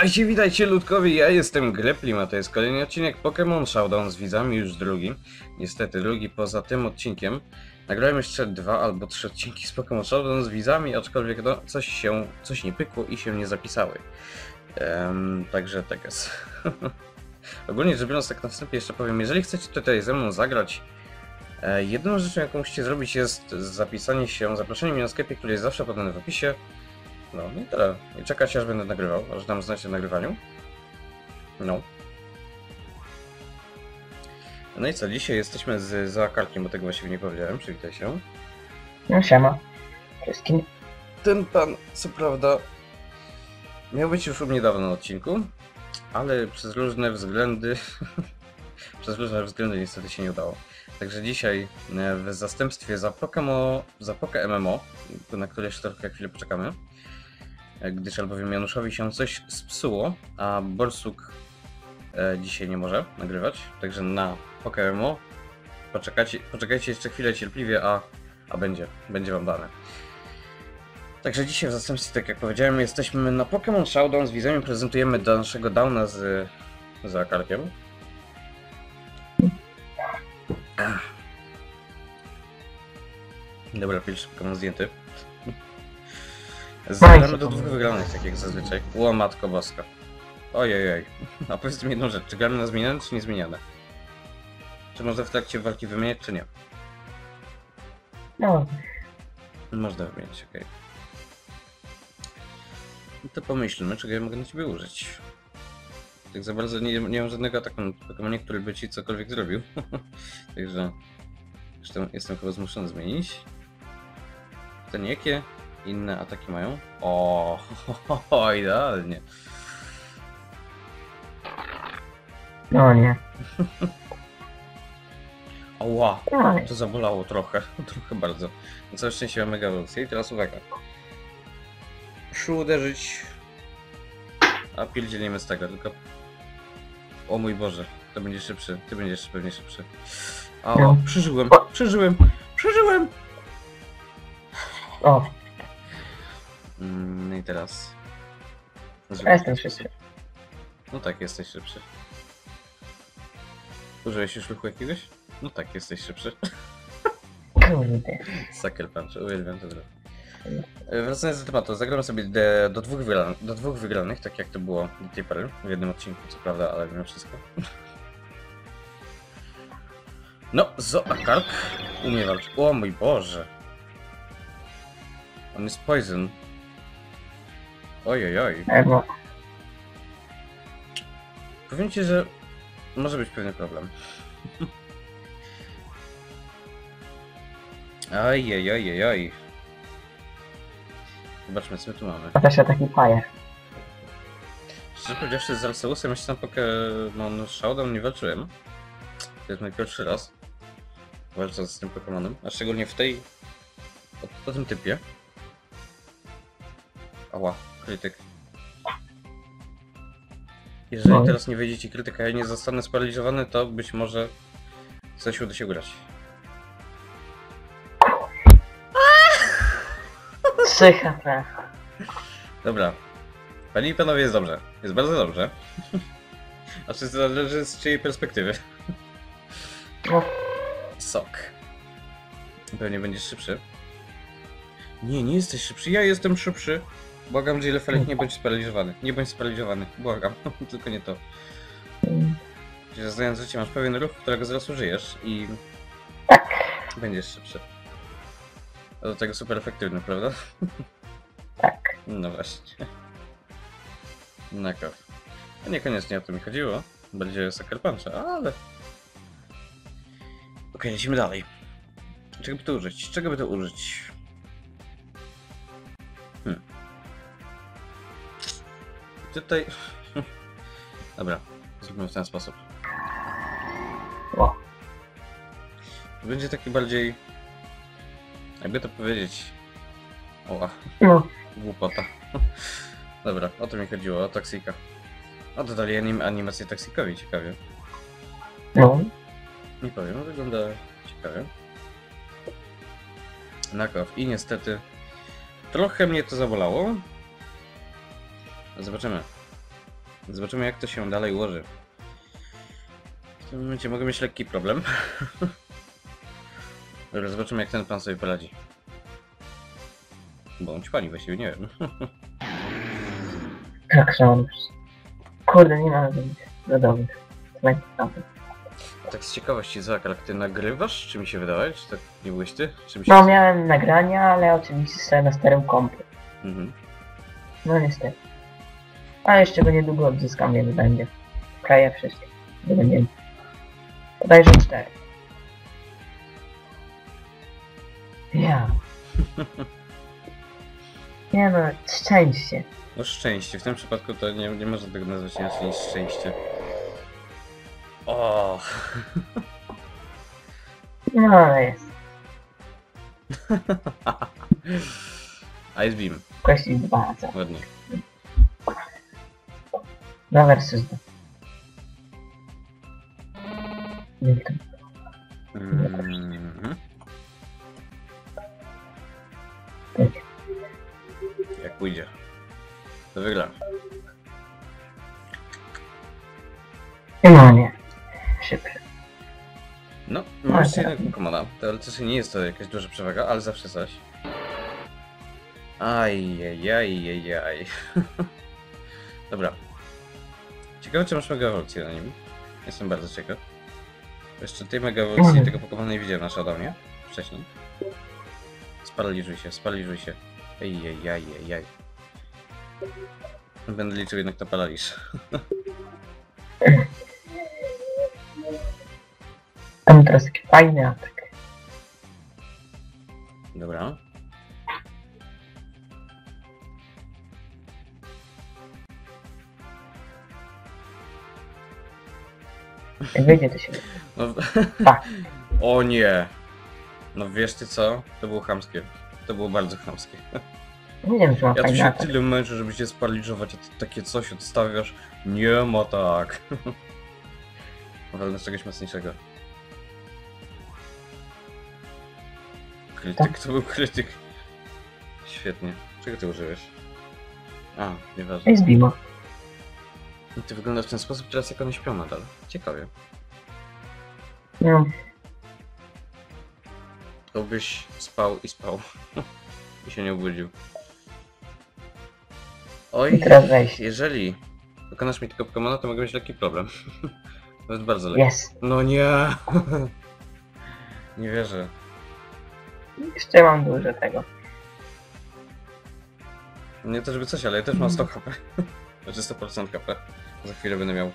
Cześć, witajcie ludkowie, ja jestem Greplim, a to jest kolejny odcinek Pokémon Showdown z widzami, już drugi. Niestety drugi poza tym odcinkiem. Nagrałem jeszcze dwa albo trzy odcinki z Pokémon Showdown z widzami, aczkolwiek no, coś się, coś nie pykło i się nie zapisały. Em, także tak jest. Ogólnie rzecz biorąc, tak na wstępie jeszcze powiem, jeżeli chcecie tutaj ze mną zagrać, e, jedyną rzeczą jaką musicie zrobić jest zapisanie się, zaproszenie mnie na sklepie, który jest zawsze podany w opisie. No i tyle. I czekać aż będę nagrywał, aż dam znać o nagrywaniu. No. No i co, dzisiaj jesteśmy z Zaakarkiem, bo tego właściwie nie powiedziałem, przywitaj się. No siema. Wszystkim. Ten pan, co prawda, miał być już u mnie dawno na odcinku, ale przez różne względy, przez różne względy niestety się nie udało. Także dzisiaj e, w zastępstwie za Pokemo, za Poke MMO, na które jeszcze trochę chwilę poczekamy, gdyż albowiem Januszowi się coś spsuło, a Borsuk e, dzisiaj nie może nagrywać, także na Poke MMO poczekajcie, poczekajcie jeszcze chwilę cierpliwie, a, a będzie, będzie wam dane. Także dzisiaj w zastępstwie, tak jak powiedziałem, jesteśmy na Pokémon Showdown z widzami, prezentujemy do naszego downa z, z Akarkiem. Dobra, pierwszy Pokémon zdjęty. Zagramy do dwóch wygranych, tak jak zazwyczaj. Ło, matko boska. Ojej, A powiedz mi jedną rzecz, czy gramy na zmieniane, czy niezmieniane? Czy można w trakcie walki wymieniać, czy nie? No, Można wymienić, okej. No to pomyślmy, czego ja mogę na ciebie użyć. Tak za bardzo nie, nie mam żadnego ataku na Pokemonie, który by ci cokolwiek zrobił. Także zresztą jestem chyba zmuszony zmienić. Pytanie, jakie inne ataki mają? O, o idealnie. no nie. Oła, No, to zabolało trochę, trochę bardzo. Na całe szczęście mega ewolucję i teraz uwaga. Muszę uderzyć. A pierdzielimy z tego, tylko... O mój Boże, to będzie szybszy, ty będziesz pewnie szybszy. A, o, No. przeżyłem, przeżyłem, przeżyłem! O, Mm, No i teraz... ja jestem szybszy. No tak, jesteś szybszy. Użyłeś już ruchu jakiegoś? No tak, jesteś szybszy. Kurde. Sucker Punch, uwielbiam to grę. E, Wracając do tematu, zagramy sobie de, do, dwóch wygranych, do dwóch wygranych, tak jak to było do tej pory, w jednym odcinku, co prawda, ale mimo wszystko. No, Zoakark umie walczyć. O mój Boże! On jest poison. Ojej, oj. Ego. Powiem ci, że może być pewien problem. Ojej, ojej, oj. Zobaczmy, co my tu mamy. A też ja taki paję. Szczerze powiedziawszy, z Arceusem jeszcze na Pokémon Showdown nie walczyłem. To jest mój pierwszy raz. Walcząc z tym Pokémonem, a szczególnie w tej... O, po tym typie. Ała, krytyk. Jeżeli No. teraz nie wejdzie ci krytyka, ja nie zostanę sparaliżowany, to być może coś uda się ugrać. Trzy HP. Dobra. Panie i panowie, jest dobrze. Jest bardzo dobrze. A czy zależy z czyjej perspektywy? O, Sok. Pewnie będziesz szybszy. Nie, nie jesteś szybszy. Ja jestem szybszy. Błagam, Jill Felek, nie bądź sparaliżowany. Nie bądź sparaliżowany. Błagam. Tylko nie to. Że znając życie, masz pewien ruch, którego zaraz użyjesz i... Będziesz szybszy. A do tego super efektywny, prawda? tak. No właśnie. Knockoff. No niekoniecznie o to mi chodziło. Bardziej o Sucker Puncha, ale... Okej, lecimy dalej. Czego by to użyć? Czego by to użyć? Tutaj... Dobra, zróbmy w ten sposób. O, Będzie taki bardziej... Jakby to powiedzieć... Oła. no. Głupota. Dobra, o to mi chodziło, o Toksika. O, dodali anim animację Toksikowi, ciekawie. No. Nie powiem, wygląda ciekawie. Knockoff. I niestety trochę mnie to zabolało. Zobaczymy. Zobaczymy jak to się dalej ułoży. W tym momencie mogę mieć lekki problem. Dobra, zobaczymy jak ten pan sobie poradzi. Bądź pani właściwie, nie wiem. Tak, szanowny. Kurde, nie ma żadnych zadowych. Najpierw Tak z ciekawości, Zakar, ty nagrywasz? Czy mi się wydaje? Czy tak nie byłeś ty? Czy mi się... No, miałem nagrania, ale oczywiście na starym kompie. Mhm. No niestety. Ale jeszcze go niedługo odzyskam, więc będzie. Kraje wszystkie. Nie będzie. Bodajże cztery. Ja. Nie no, szczęście. No szczęście, w tym przypadku to nie, nie można tego nazwać inaczej niż szczęście. O, No ale jest. Ice Beam, Kości dwa, co? ładnie. Dwa. Wilton. Mhm. Tak. Jak pójdzie. To wygra. No nie. Szybko. No, masz tak. jednak Pokemona. Teoretycznie nie jest to jakaś duża przewaga, ale zawsze coś. Ajajajajaj. Dobra. Ciekawe, czy masz mega ewolucję na nim. Jestem bardzo ciekaw. Jeszcze tej mega ewolucji Mhm. tego Pokemona nie widziałem na Shadownie. Wcześniej. Sparaliżuj się, sparaliżuj się. Ejjajajajaj. Będę liczył jednak na paraliż. Tam teraz taki fajny atak. Dobra. Wyjdzie to się. No, Tak. o nie! No wiesz ty co? To było chamskie. To było bardzo chamskie. Nie wiem, czy ma Ja tu fajny się atak. tyle męczę, żeby się sparaliżować, a ty takie coś odstawiasz. Nie ma tak. Walnę z czegoś mocniejszego. Krytyk, to był krytyk. Świetnie. Czego ty użyłeś? A, nieważne. Jest Bimo. I ty wyglądasz w ten sposób teraz, jak one śpią nadal. Ciekawie. No, To byś spał i spał. I się nie obudził. Oj, i teraz wejść. jeżeli dokonasz mi tego Pokemona, to mogę mieć lekki problem. Nawet bardzo lekki. Jest. No nie! nie wierzę. Jeszcze mam dużo tego. Nie to żeby coś, ale ja też mam 100 HP. Znaczy 100% HP. Za chwilę będę miał.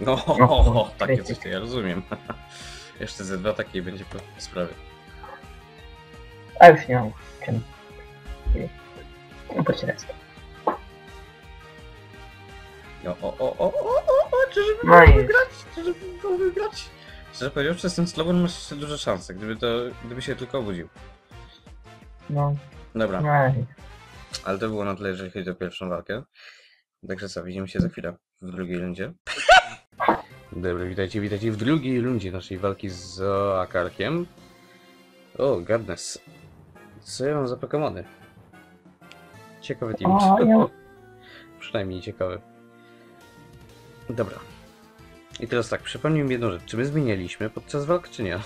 No, No, takie coś to ja rozumiem. Jeszcze ze dwa takie będzie po sprawie. A już nie mam czym. No poczekaj. No, o, o, o, o, o, o, czyżby No i- wygrać? Czyżby mógł wygrać? Szczerze powiedziawszy, z tym Slowem masz jeszcze duże szanse, gdyby to, gdyby się tylko obudził. No, Dobra, no ale to było na tyle, jeżeli chodzi o pierwszą walkę. Także co, widzimy się za chwilę w drugiej rundzie. Dobra, witajcie, witajcie w drugiej rundzie naszej walki z Akarkiem. O, Gadness. Co ja mam za Pokemony? Ciekawy team. O, ja- Przynajmniej ciekawy. Dobra. I teraz tak, przypomnij mi jedną rzecz. Czy my zmienialiśmy podczas walk, czy nie?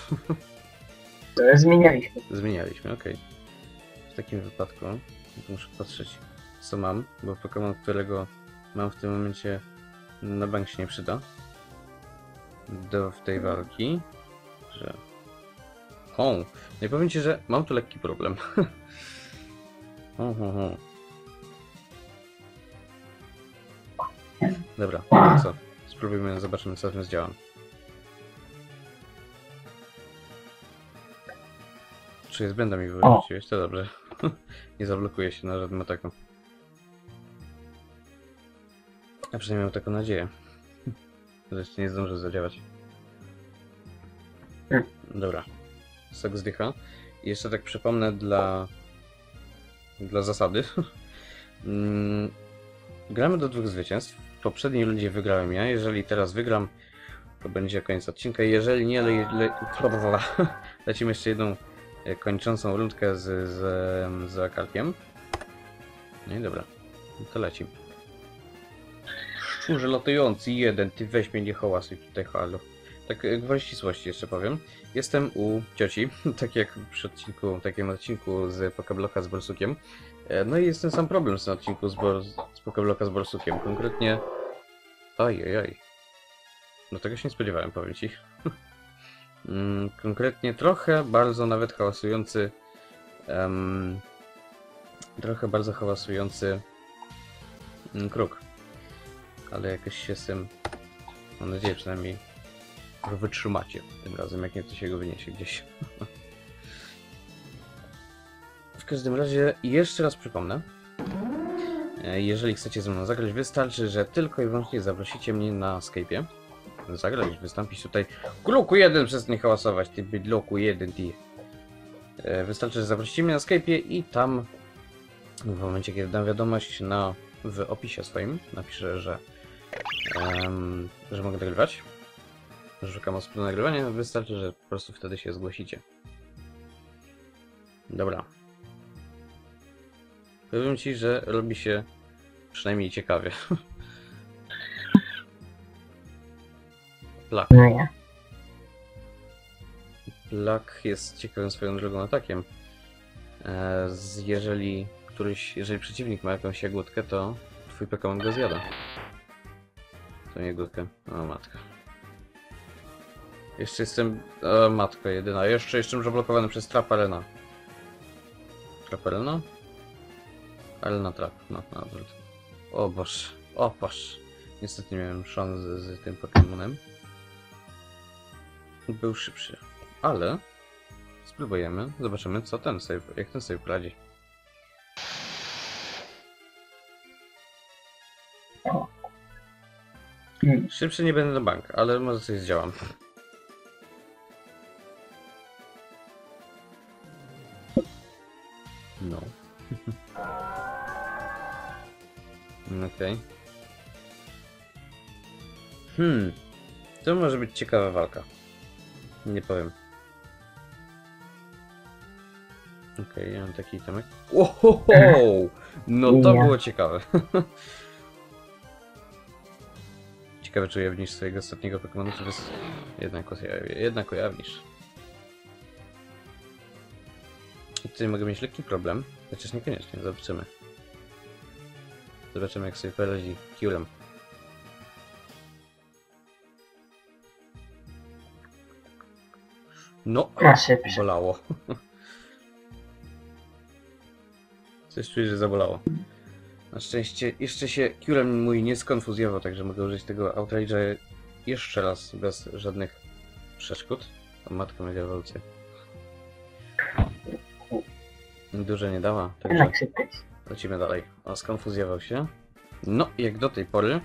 zmienialiśmy. Zmienialiśmy, okej. W takim wypadku muszę patrzeć, co mam, bo Pokémon, którego mam w tym momencie na bank się nie przyda. Do w tej walki, że... O, nie powiem ci, że mam tu lekki problem. ho, ho, ho. Dobra, co? Spróbujmy, zobaczymy co w tym zdziałam. Czy jest błęda mi wyrzuciłeś? To dobrze. nie zablokuje się na żadnym ataku. A przynajmniej mam taką nadzieję. że jeszcze nie zdąży zadziałać. Hmm. Dobra. Sok zdycha. I jeszcze tak przypomnę dla... dla zasady. Mm, Gramy do dwóch zwycięstw. W poprzedniej rundzie wygrałem ja. Jeżeli teraz wygram, to będzie koniec odcinka. Jeżeli nie, le, le, lecimy jeszcze jedną kończącą rundkę z, z, z Akarkiem. No i dobra. No to leci. Szczurze latujący jeden, ty weź mnie nie hałasuj tutaj, halo. Tak e, gwoli ścisłości jeszcze powiem. Jestem u cioci, tak jak przy odcinku, takim odcinku z Pokebloka z Borsukiem. E, No i jest ten sam problem z tym odcinku z, Bor z Pokebloka z Borsukiem. Konkretnie... Oj, oj, oj. No tego się nie spodziewałem, powiem ci. Mm, Konkretnie trochę bardzo nawet hałasujący... em, trochę bardzo hałasujący mm, kruk. Ale jakoś się z tym... Mam nadzieję przynajmniej że wytrzymacie tym razem, jak nie to się go wyniesie gdzieś. w każdym razie, jeszcze raz przypomnę, e, jeżeli chcecie ze mną zagrać, wystarczy, że tylko i wyłącznie zaprosicie mnie na Skype'ie. Zagrać, wystąpić tutaj. Kluku jeden, przestań hałasować, ty bydloku jeden, ty. E, Wystarczy, że mnie na Skype'ie i tam w momencie, kiedy dam wiadomość na, w opisie swoim, napiszę, że, em, że mogę nagrywać że szukam osób do nagrywania, wystarczy, że po prostu wtedy się zgłosicie. Dobra. Powiem ci, że robi się przynajmniej ciekawie. Plak. No ja. Plak jest ciekawym swoją drogą atakiem. E, jeżeli któryś, jeżeli przeciwnik ma jakąś jagódkę, to twój Pokémon go zjada. To nie jagódkę. O matka. Jeszcze jestem... O matko jedyna. Jeszcze jestem zablokowany przez Trapalena. Trapalena? Elena Trap. No, na odwrót. O boż. O boż. Niestety nie miałem szans z, z tym Pokémonem. Był szybszy. Ale... Spróbujemy. Zobaczymy co ten save, jak ten save radzi. Hmm. Szybszy nie będę na bank, ale może coś zdziałam. No. Okej. Hmm. To może być ciekawa walka. Nie powiem. Okej, ja mam taki temek. Ohoho! No to było ciekawe. Ciekawe, czy ujawnisz swojego ostatniego Pokemonu, czy wys... jednak, ujaw- jednak ujawnisz. I tutaj mogę mieć lekki problem, chociaż niekoniecznie, zobaczymy. Zobaczymy, jak sobie poradzi Kiulem. No, Na bolało. Coś czuję, że zabolało. Na szczęście jeszcze się Kiulem mój nie skonfuzjował, także mogę użyć tego Outrage'a jeszcze raz bez żadnych przeszkód. O matko będzie ewolucja. Dużo nie dała, także lecimy dalej. O, skonfuzjował się. No, jak do tej pory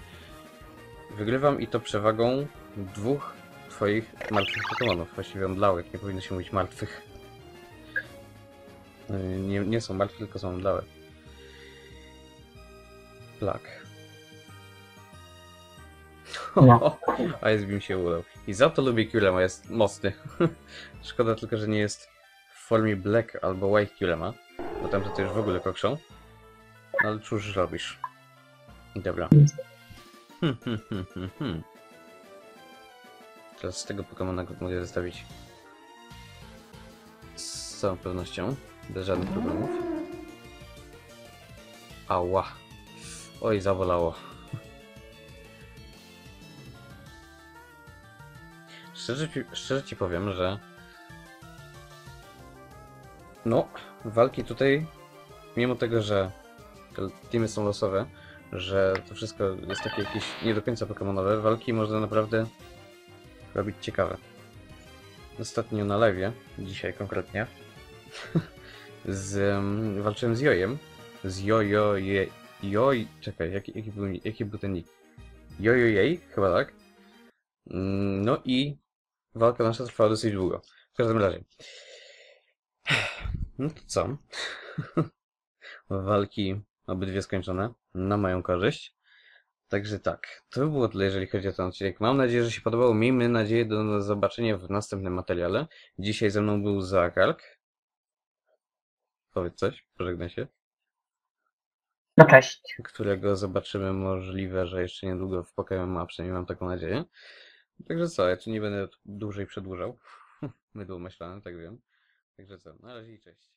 wygrywam i to przewagą dwóch twoich martwych Pokemonów. Właściwie omdlałych, nie powinno się mówić martwych. Yy, Nie, nie są martwe, tylko są omdlałe. Plak. No. A jest mi się udał. I za to lubię Kulema, jest mocny. Szkoda tylko, że nie jest w formie Black albo White Kulema, bo tam to już w ogóle kokrzą. No, ale cóż robisz? Dobra. Hmm, hmm, hmm, hmm, hmm. Teraz z tego Pokemona go mogę zostawić z całą pewnością, bez żadnych problemów. Ała. Oj, zabolało. Szczerze ci, szczerze ci powiem, że no, walki tutaj, mimo tego, że te teamy są losowe, że to wszystko jest takie jakieś nie do końca pokemonowe, walki można naprawdę robić ciekawe. Ostatnio na live, dzisiaj konkretnie, z, um, walczyłem z Jojem, z Jojo, je, Joj, czekaj, jaki, jaki, był, jaki był ten nick? Jojojej, chyba tak. Mm, No i walka nasza trwała dosyć długo. W każdym razie. No to co? Walki obydwie skończone na moją korzyść. Także tak, to by było tyle, jeżeli chodzi o ten odcinek. Mam nadzieję, że się podobało. Miejmy nadzieję do zobaczenia w następnym materiale. Dzisiaj ze mną był Zakark. Powiedz coś, pożegnaj się. No cześć. którego zobaczymy możliwe, że jeszcze niedługo w Pokémon ma, przynajmniej mam taką nadzieję. Także co, ja tu nie będę dłużej przedłużał. Mydło myślałem, tak wiem. Także co, na razie i cześć.